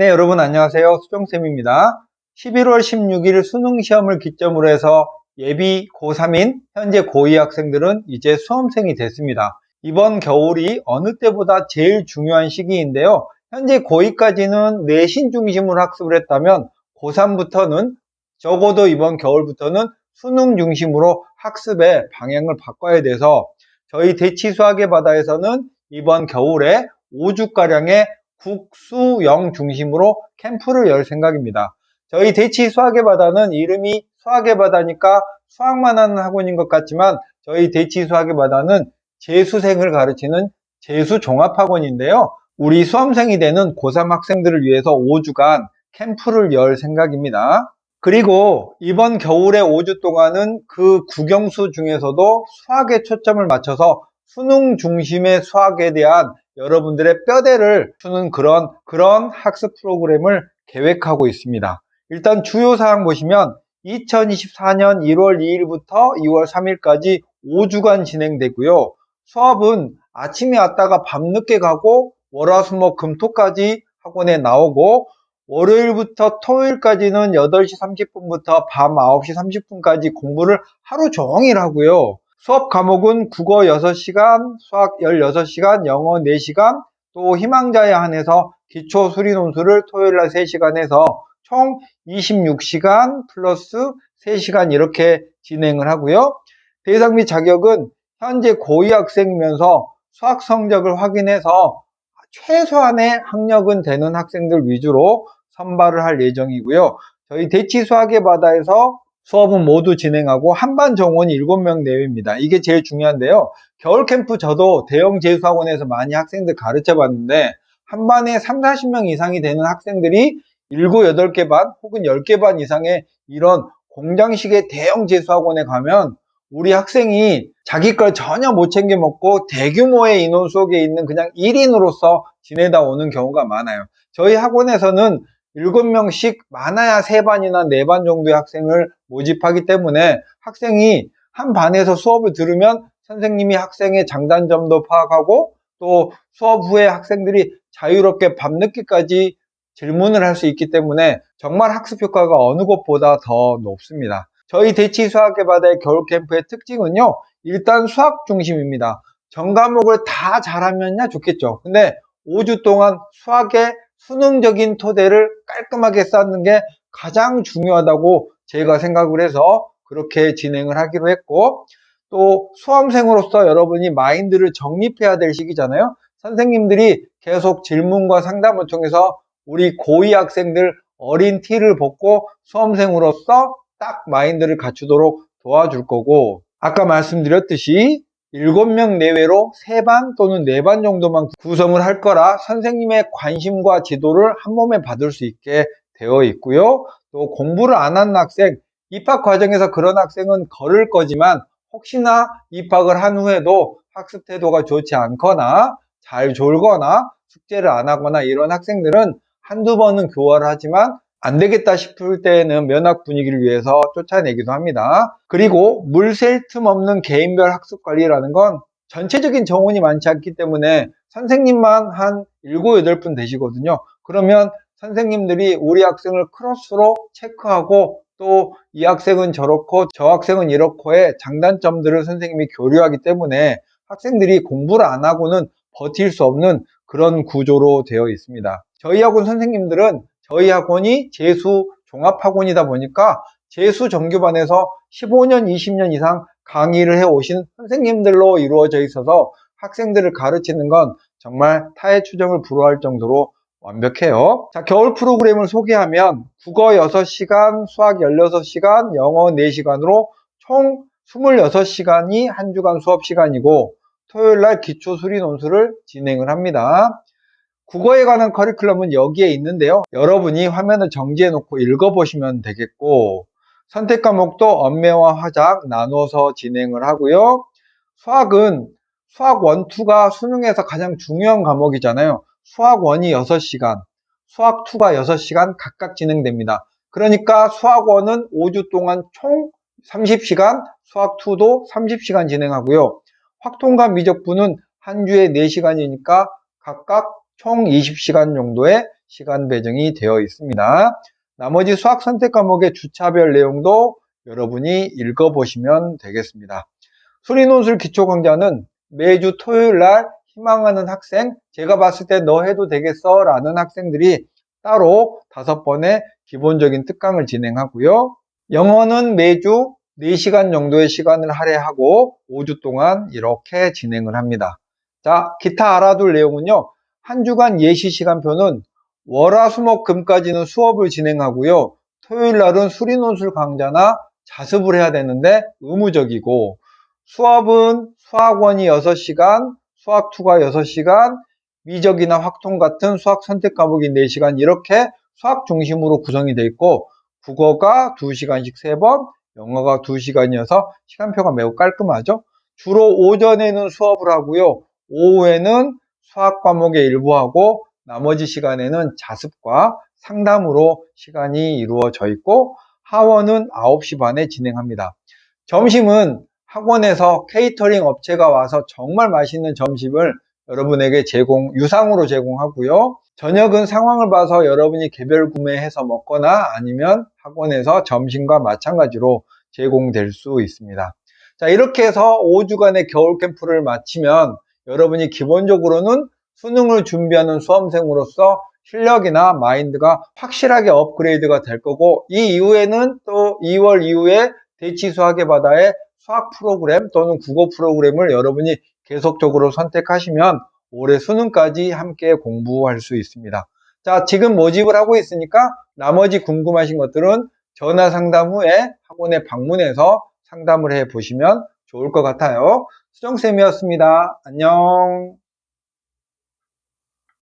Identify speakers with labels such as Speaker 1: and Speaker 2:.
Speaker 1: 네, 여러분 안녕하세요. 수정쌤입니다. 11월 16일 수능 시험을 기점으로 해서 예비 고3인 현재 고2 학생들은 이제 수험생이 됐습니다. 이번 겨울이 어느 때보다 제일 중요한 시기인데요. 현재 고2까지는 내신 중심으로 학습을 했다면 고3부터는 적어도 이번 겨울부터는 수능 중심으로 학습의 방향을 바꿔야 돼서 저희 대치수학의 바다에서는 이번 겨울에 5주가량의 국수영 중심으로 캠프를 열 생각입니다. 저희 대치 수학의 바다는 이름이 수학의 바다니까 수학만 하는 학원인 것 같지만 저희 대치 수학의 바다는 재수생을 가르치는 재수 종합학원인데요. 우리 수험생이 되는 고3 학생들을 위해서 5주간 캠프를 열 생각입니다. 그리고 이번 겨울에 5주 동안은 그 국영수 중에서도 수학에 초점을 맞춰서 수능 중심의 수학에 대한 여러분들의 뼈대를 주는 그런 그런 학습 프로그램을 계획하고 있습니다. 일단 주요 사항 보시면 2024년 1월 2일부터 2월 3일까지 5주간 진행되고요. 수업은 아침에 왔다가 밤늦게 가고 월화수목 금토까지 학원에 나오고 월요일부터 토요일까지는 8시 30분부터 밤 9시 30분까지 공부를 하루 종일 하고요. 수업 과목은 국어 6시간, 수학 16시간, 영어 4시간, 또 희망자에 한해서 기초 수리 논술을 토요일 날 3시간 해서 총 26시간 플러스 3시간 이렇게 진행을 하고요. 대상 및 자격은 현재 고2 학생이면서 수학 성적을 확인해서 최소한의 학력은 되는 학생들 위주로 선발을 할 예정이고요. 저희 대치 수학의 바다에서 수업은 모두 진행하고 한반 정원이 7명 내외입니다. 이게 제일 중요한데요. 겨울 캠프 저도 대형 재수학원에서 많이 학생들 가르쳐 봤는데 한반에 3, 40명 이상이 되는 학생들이 7, 8개 반 혹은 10개 반 이상의 이런 공장식의 대형 재수학원에 가면 우리 학생이 자기 걸 전혀 못 챙겨 먹고 대규모의 인원 속에 있는 그냥 1인으로서 지내다 오는 경우가 많아요. 저희 학원에서는 7명씩 많아야 3반이나 4반 정도의 학생을 모집하기 때문에 학생이 한 반에서 수업을 들으면 선생님이 학생의 장단점도 파악하고 또 수업 후에 학생들이 자유롭게 밤늦게까지 질문을 할 수 있기 때문에 정말 학습 효과가 어느 곳보다 더 높습니다. 저희 대치 바다의 겨울 캠프의 특징은요. 일단 수학 중심입니다. 전 과목을 다 잘하면야 좋겠죠. 근데 5주 동안 수학의 수능적인 토대를 깔끔하게 쌓는 게 가장 중요하다고 제가 생각을 해서 그렇게 진행을 하기로 했고 또 수험생으로서 여러분이 마인드를 정립해야 될 시기잖아요. 선생님들이 계속 질문과 상담을 통해서 우리 고2 학생들 어린 티를 벗고 수험생으로서 딱 마인드를 갖추도록 도와줄 거고 아까 말씀드렸듯이 7명 내외로 3반 또는 4반 정도만 구성을 할 거라 선생님의 관심과 지도를 한 몸에 받을 수 있게 되어 있고요. 또 공부를 안 하는 학생, 입학 과정에서 그런 학생은 걸을 거지만 혹시나 입학을 한 후에도 학습 태도가 좋지 않거나 잘 졸거나 숙제를 안 하거나 이런 학생들은 한두 번은 교화를 하지만 안 되겠다 싶을 때에는 면학 분위기를 위해서 쫓아내기도 합니다. 그리고 물샐 틈 없는 개인별 학습 관리라는 건 전체적인 정원이 많지 않기 때문에 선생님만 한 7, 8분 되시거든요. 그러면 선생님들이 우리 학생을 크로스로 체크하고 또 이 학생은 저렇고 저 학생은 이렇고의 장단점들을 선생님이 교류하기 때문에 학생들이 공부를 안 하고는 버틸 수 없는 그런 구조로 되어 있습니다. 저희 학원 선생님들은 저희 학원이 재수 종합학원이다 보니까 재수 정규반에서 15년, 20년 이상 강의를 해오신 선생님들로 이루어져 있어서 학생들을 가르치는 건 정말 타의 추정을 불허할 정도로 완벽해요. 자, 겨울 프로그램을 소개하면 국어 6시간, 수학 16시간, 영어 4시간으로 총 26시간이 한 주간 수업 시간이고 토요일 날 기초 수리 논술을 진행을 합니다. 국어에 관한 커리큘럼은 여기에 있는데요. 여러분이 화면을 정지해 놓고 읽어보시면 되겠고 선택 과목도 언매와 화작 나눠서 진행을 하고요. 수학은 수학 1, 2가 수능에서 가장 중요한 과목이잖아요. 수학 1이 6시간, 수학 2가 6시간 각각 진행됩니다. 그러니까 수학 1은 5주 동안 총 30시간, 수학 2도 30시간 진행하고요. 확통과 미적분은 한 주에 4시간이니까 각각 총 20시간 정도의 시간 배정이 되어 있습니다. 나머지 수학 선택 과목의 주차별 내용도 여러분이 읽어보시면 되겠습니다. 수리논술 기초 강좌는 매주 토요일 날 희망하는 학생, 제가 봤을 때 너 해도 되겠어 라는 학생들이 따로 다섯 번의 기본적인 특강을 진행하고요. 영어는 매주 4시간 정도의 시간을 할애하고 5주 동안 이렇게 진행을 합니다. 자, 기타 알아둘 내용은요. 한 주간 예시 시간표는 월화수목금까지는 수업을 진행하고요. 토요일 날은 수리논술 강좌나 자습을 해야 되는데 의무적이고 수업은 수학원이 6시간, 수학2가 6시간, 미적이나 확통 같은 수학 선택 과목이 4시간 이렇게 수학 중심으로 구성이 되어 있고 국어가 2시간씩 3번, 영어가 2시간이어서 시간표가 매우 깔끔하죠. 주로 오전에는 수업을 하고요. 오후에는 수학 과목의 일부하고 나머지 시간에는 자습과 상담으로 시간이 이루어져 있고 하원은 9시 반에 진행합니다. 점심은 학원에서 케이터링 업체가 와서 정말 맛있는 점심을 여러분에게 제공, 유상으로 제공하고요. 저녁은 상황을 봐서 여러분이 개별 구매해서 먹거나 아니면 학원에서 점심과 마찬가지로 제공될 수 있습니다. 자, 이렇게 해서 5주간의 겨울 캠프를 마치면 여러분이 기본적으로는 수능을 준비하는 수험생으로서 실력이나 마인드가 확실하게 업그레이드가 될 거고 이 이후에는 또 2월 이후에 대치 수학의 바다에 수학 프로그램 또는 국어 프로그램을 여러분이 계속적으로 선택하시면 올해 수능까지 함께 공부할 수 있습니다. 자, 지금 모집을 하고 있으니까 나머지 궁금하신 것들은 전화 상담 후에 학원에 방문해서 상담을 해 보시면 좋을 것 같아요. 수정쌤이었습니다. 안녕.